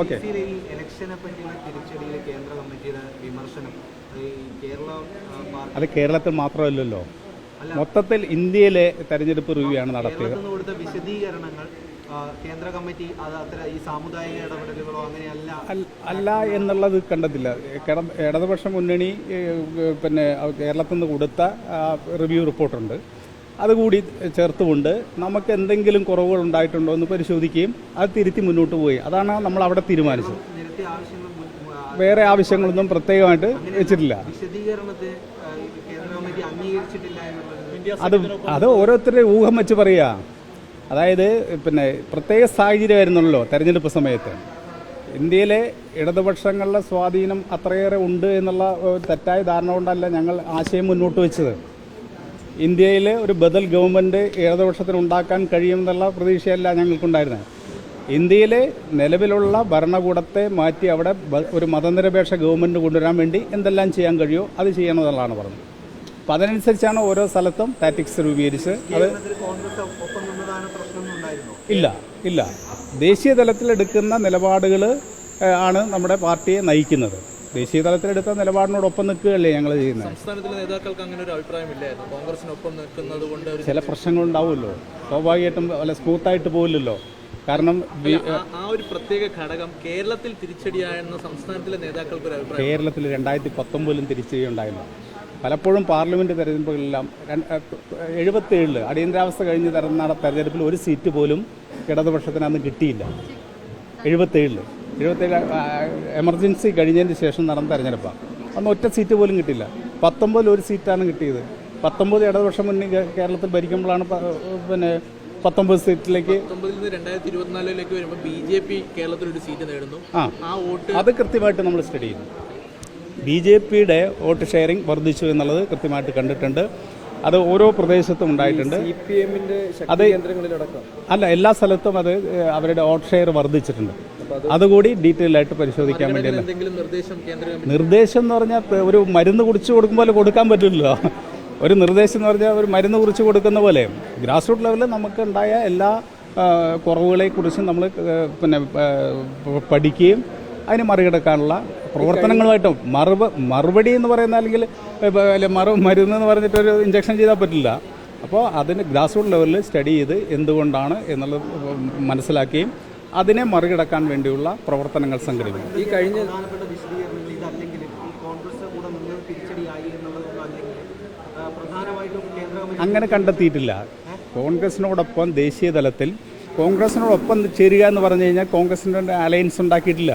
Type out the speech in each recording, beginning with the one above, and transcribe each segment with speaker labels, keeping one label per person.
Speaker 1: Okay
Speaker 2: സിയിലെ ഈ ഇലക്ഷനെ പറ്റിയുള്ള തിരിച്ചടിയിൽ കേന്ദ്ര കമ്മിറ്റിയുടെ വിമർശനം
Speaker 1: അത് കേരളത്തിൽ മാത്രമല്ലല്ലോ. മൊത്തത്തിൽ ഇന്ത്യയിലെ തെരഞ്ഞെടുപ്പ് റിവ്യൂ ആണ് നടത്തിയത്
Speaker 2: വിശദീകരണങ്ങൾ കേന്ദ്ര കമ്മിറ്റി അത് അത്ര ഈ സാമുദായിക ഇടപെടലുകളോ അങ്ങനെയല്ല.
Speaker 1: അല്ല എന്നുള്ളത് കണ്ടതില്ല. ഇടതുപക്ഷ മുന്നണി പിന്നെ കേരളത്തിൽ നിന്ന് കൊടുത്ത റിവ്യൂ റിപ്പോർട്ടുണ്ട് അതുകൂടി ചേർത്തുകൊണ്ട് നമുക്ക് എന്തെങ്കിലും കുറവുകൾ ഉണ്ടായിട്ടുണ്ടോ എന്ന് പരിശോധിക്കുകയും അത് തിരുത്തി മുന്നോട്ട് പോയി അതാണ് നമ്മൾ അവിടെ തീരുമാനിച്ചത്. വേറെ ആവശ്യങ്ങളൊന്നും പ്രത്യേകമായിട്ട് വെച്ചിട്ടില്ല. അത് അത് ഓരോരുത്തരുടെ ഊഹം വെച്ച് പറയുക അതായത് പിന്നെ പ്രത്യേക സാഹചര്യമായിരുന്നല്ലോ തെരഞ്ഞെടുപ്പ് സമയത്ത്. ഇന്ത്യയിലെ ഇടതുപക്ഷങ്ങളുടെ സ്വാധീനം അത്രയേറെ ഉണ്ട് എന്നുള്ള തെറ്റായ ധാരണ കൊണ്ടല്ല ഞങ്ങൾ ആശയം മുന്നോട്ട് വെച്ചത്. ഇന്ത്യയിൽ ഒരു ബദൽ ഗവൺമെന്റ് ഇടതുപക്ഷത്തിന് ഉണ്ടാക്കാൻ കഴിയുമെന്നുള്ള പ്രതീക്ഷയല്ല ഞങ്ങൾക്കുണ്ടായിരുന്നത്. ഇന്ത്യയിലെ നിലവിലുള്ള ഭരണകൂടത്തെ മാറ്റി അവിടെ ഒരു മതനിരപേക്ഷ ഗവൺമെന്റ് കൊണ്ടുവരാൻ വേണ്ടി എന്തെല്ലാം ചെയ്യാൻ കഴിയുമോ അത് ചെയ്യണമെന്നുള്ളതാണ് പറഞ്ഞത്. അപ്പം അതിനനുസരിച്ചാണ് ഓരോ സ്ഥലത്തും ടാറ്റിക്സ് രൂപീകരിച്ച് അത് ഇല്ല ഇല്ല. ദേശീയ തലത്തിലെടുക്കുന്ന നിലപാടുകൾ ആണ് നമ്മുടെ പാർട്ടിയെ നയിക്കുന്നത്. ദേശീയ തലത്തിലെടുത്ത നിലപാടിനോടൊപ്പം നിൽക്കുകയല്ലേ ഞങ്ങൾ ചെയ്യുന്നത്?
Speaker 3: സംസ്ഥാനത്തിലെ നേതാക്കൾക്ക് അങ്ങനെ ഒരു അഭിപ്രായമില്ലായിരുന്നു കോൺഗ്രസിനൊപ്പം നിൽക്കുന്നത് കൊണ്ട്
Speaker 1: ചില പ്രശ്നങ്ങളുണ്ടാവുമല്ലോ. സ്വാഭാവികമായിട്ടും അല്ല സ്മൂത്തായിട്ട് പോകില്ലല്ലോ കാരണം
Speaker 3: ആ- ഒരു പ്രത്യേക ഘടകം കേരളത്തിൽ തിരിച്ചടിയായെന്ന് സംസ്ഥാനത്തിലെ നേതാക്കൾക്ക് ഒരു അഭിപ്രായം.
Speaker 1: കേരളത്തിൽ രണ്ടായിരത്തി പത്തൊമ്പതിലും തിരിച്ചടിയുണ്ടായിരുന്നു. പലപ്പോഴും പാർലമെന്റ് തെരഞ്ഞെടുപ്പുകളെല്ലാം എഴുപത്തേഴിൽ അടിയന്തരാവസ്ഥ കഴിഞ്ഞ് നടന്ന തെരഞ്ഞെടുപ്പിൽ ഒരു സീറ്റ് പോലും ഇടതുപക്ഷത്തിന് അന്ന് കിട്ടിയില്ല. എഴുപത്തേഴിൽ എഴുപത്തേഴ് എമർജൻസി കഴിഞ്ഞതിന് ശേഷം നടന്ന തെരഞ്ഞെടുപ്പാണ് അന്ന് ഒറ്റ സീറ്റ് പോലും കിട്ടിയില്ല. പത്തൊമ്പതിൽ ഒരു സീറ്റാണ് കിട്ടിയത്. പത്തൊമ്പത് ഇടതുപക്ഷം മുന്നേ കേരളത്തിൽ ഭരിക്കുമ്പോഴാണ് പിന്നെ പത്തൊമ്പത് സീറ്റിലേക്ക്
Speaker 3: പത്തൊമ്പതിൽ നിന്ന് രണ്ടായിരത്തി ഇരുപത്തിനാലിലേക്ക് വരുമ്പോൾ ബി ജെ പി കേരളത്തിൽ ഒരു സീറ്റ് നേടുന്നു.
Speaker 1: ആ
Speaker 3: ആ വോട്ട്
Speaker 1: അത് കൃത്യമായിട്ട് നമ്മൾ സ്റ്റഡി ചെയ്യുന്നു. ബി ജെ പിയുടെ വോട്ട് ഷെയറിംഗ് വർദ്ധിച്ചു എന്നുള്ളത് കൃത്യമായിട്ട് കണ്ടിട്ടുണ്ട്. അത് ഓരോ പ്രദേശത്തും ഉണ്ടായിട്ടുണ്ട്. അത് അല്ല എല്ലാ സ്ഥലത്തും അത് അവരുടെ വോട്ട് ഷെയർ വർദ്ധിച്ചിട്ടുണ്ട്. അതുകൂടി ഡീറ്റെയിൽ ആയിട്ട് പരിശോധിക്കാൻ വേണ്ടിയല്ല?
Speaker 3: നിർദ്ദേശം
Speaker 1: എന്ന് പറഞ്ഞാൽ ഒരു മരുന്ന് കുടിച്ചു കൊടുക്കുമ്പോൾ കൊടുക്കാൻ പറ്റില്ലല്ലോ. ഒരു നിർദ്ദേശം എന്ന് പറഞ്ഞാൽ ഒരു മരുന്ന് കുറിച്ച് കൊടുക്കുന്ന പോലെ. ഗ്രാസ് റൂട്ട് ലെവലിൽ നമുക്ക് ഉണ്ടായ എല്ലാ കുറവുകളെ കുറിച്ചും നമ്മൾ പിന്നെ പഠിക്കുകയും അതിന് മറികടക്കാനുള്ള പ്രവർത്തനങ്ങളുമായിട്ടും മറുപ മറുപടി എന്ന് പറയുന്ന അല്ലെങ്കിൽ മറു മരുന്ന് എന്ന് പറഞ്ഞിട്ടൊരു ഇഞ്ചക്ഷൻ ചെയ്താൽ പറ്റില്ല. അപ്പോൾ അതിന് ഗ്രാസ് റൂട്ട് ലെവലിൽ സ്റ്റഡി ചെയ്ത് എന്തുകൊണ്ടാണ് എന്നുള്ളത് മനസ്സിലാക്കുകയും അതിനെ മറികടക്കാൻ വേണ്ടിയുള്ള പ്രവർത്തനങ്ങൾ സംഘടിപ്പിക്കും.
Speaker 2: ഈ കഴിഞ്ഞ
Speaker 1: അങ്ങനെ കണ്ടെത്തിയിട്ടില്ല. കോൺഗ്രസിനോടൊപ്പം ദേശീയ തലത്തിൽ കോൺഗ്രസിനോടൊപ്പം ചേരുക എന്ന് പറഞ്ഞു കഴിഞ്ഞാൽ കോൺഗ്രസിന്റെ അലയൻസ് ഉണ്ടാക്കിയിട്ടില്ല.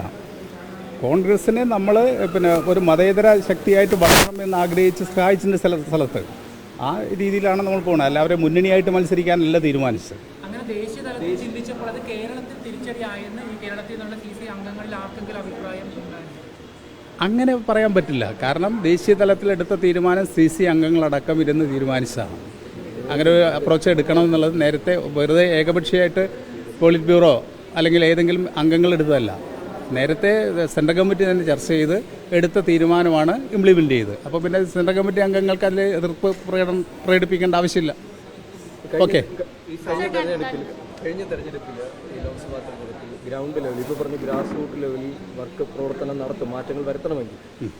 Speaker 1: കോൺഗ്രസിനെ നമ്മൾ പിന്നെ ഒരു മതേതര ശക്തിയായിട്ട് വളരണം എന്ന് ആഗ്രഹിച്ച് സഹായിച്ചിന്റെ സ്ഥല സ്ഥലത്ത് ആ രീതിയിലാണ് നമ്മൾ പോകുന്നത് അല്ല അവരെ മുന്നണിയായിട്ട് മത്സരിക്കാനല്ല തീരുമാനിച്ചത്
Speaker 4: അങ്ങനെ ദേശീയ തലത്തിൽ ചിന്തിച്ചപ്പോൾ അത് കേരളത്തിൽ തിരിച്ചടിയായെന്ന് ഈ കേരളത്തിൽ നിന്നുള്ള സി സി അംഗങ്ങളിൽ ആർക്കെങ്കിലും അഭിപ്രായം ഉണ്ടായിരുന്നു
Speaker 1: അങ്ങനെ പറയാൻ പറ്റില്ല. കാരണം ദേശീയ തലത്തിലെടുത്ത തീരുമാനം സി സി അംഗങ്ങളടക്കം ഇരുന്ന് തീരുമാനിച്ചതാണ്. അങ്ങനെ ഒരു അപ്രോച്ച് എടുക്കണം എന്നുള്ളത് നേരത്തെ വെറുതെ ഏകപക്ഷീയമായിട്ട് പോളിറ്റ് ബ്യൂറോ അല്ലെങ്കിൽ ഏതെങ്കിലും അംഗങ്ങൾ എടുത്തതല്ല. നേരത്തെ സെൻട്രൽ കമ്മിറ്റി തന്നെ ചർച്ച ചെയ്ത് എടുത്ത തീരുമാനമാണ് ഇംപ്ലിമെന്റ് ചെയ്ത് അപ്പോൾ പിന്നെ സെൻട്രൽ കമ്മിറ്റി അംഗങ്ങൾക്ക് അതിൽ എതിർപ്പ് പ്രകടനം പ്രകടിപ്പിക്കേണ്ട ആവശ്യമില്ല. ഓക്കെ
Speaker 5: കഴിഞ്ഞ തെരഞ്ഞെടുപ്പിൽ ഈ ലോക്സഭാ തെരഞ്ഞെടുപ്പിൽ ഗ്രൗണ്ട് ലെവലിൽ ഇപ്പോൾ പറഞ്ഞ ഗ്രാസ് റൂട്ട് ലെവലിൽ വർക്ക് പ്രവർത്തനം നടത്തും മാറ്റങ്ങൾ വരുത്തണമെങ്കിൽ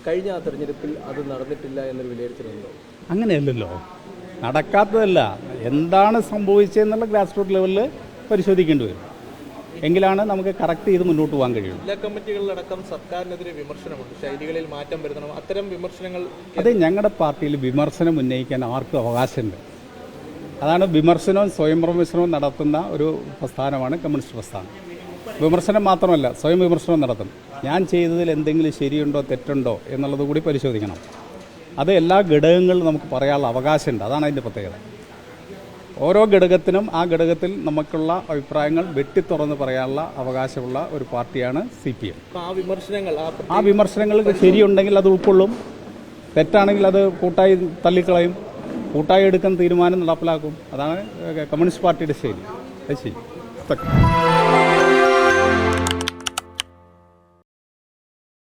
Speaker 5: കഴിഞ്ഞ ആ തെരഞ്ഞെടുപ്പിൽ അത് നടന്നിട്ടില്ല എന്നൊരു വിലയിരുത്തലുണ്ടോ?
Speaker 1: അങ്ങനെയല്ലല്ലോ. നടക്കാത്തതല്ല. എന്താണ് സംഭവിച്ചതെന്നുള്ള ഗ്രാസ് റൂട്ട് ലെവലിൽ പരിശോധിക്കേണ്ടി വരും. എങ്കിലാണ് നമുക്ക് കറക്റ്റ് ചെയ്ത് മുന്നോട്ട് പോകാൻ കഴിയുള്ളൂ.
Speaker 3: ജില്ലാ കമ്മിറ്റികളിലടക്കം സർക്കാരിനെതിരെ വിമർശനമുണ്ട്. ശൈലികളിൽ മാറ്റം വരുത്തണം. അത്തരം വിമർശനങ്ങൾ
Speaker 1: അതെ ഞങ്ങളുടെ പാർട്ടിയിൽ വിമർശനം ഉന്നയിക്കാൻ ആർക്കും അവകാശമുണ്ട് അതാണ് വിമർശനവും സ്വയം വിമർശനവും നടത്തുന്ന ഒരു പ്രസ്ഥാനമാണ് കമ്മ്യൂണിസ്റ്റ് പ്രസ്ഥാനം. വിമർശനം മാത്രമല്ല സ്വയം വിമർശനം നടത്തും. ഞാൻ ചെയ്തതിൽ എന്തെങ്കിലും ശരിയുണ്ടോ തെറ്റുണ്ടോ എന്നുള്ളത് കൂടി പരിശോധിക്കണം. അത് എല്ലാ ഘടകങ്ങളും നമുക്ക് പറയാനുള്ള അവകാശമുണ്ട്. അതാണ് അതിന്റെ പ്രത്യേകത. ഓരോ ഘടകത്തിനും ആ ഘടകത്തിൽ നമുക്കുള്ള അഭിപ്രായങ്ങൾ വെട്ടിത്തുറന്ന് പറയാനുള്ള അവകാശമുള്ള ഒരു പാർട്ടിയാണ് സി പി എം.
Speaker 3: ആ വിമർശനങ്ങൾ ആ
Speaker 1: ശരിയുണ്ടെങ്കിൽ അത് ഉൾക്കൊള്ളും. തെറ്റാണെങ്കിൽ അത് കൂട്ടായി തള്ളിക്കളയും. കൂട്ടായി എടുക്കുന്ന തീരുമാനം നടപ്പിലാക്കും. അതാണ് കമ്മ്യൂണിസ്റ്റ് പാർട്ടിയുടെ ശൈലി. അത് ശരി.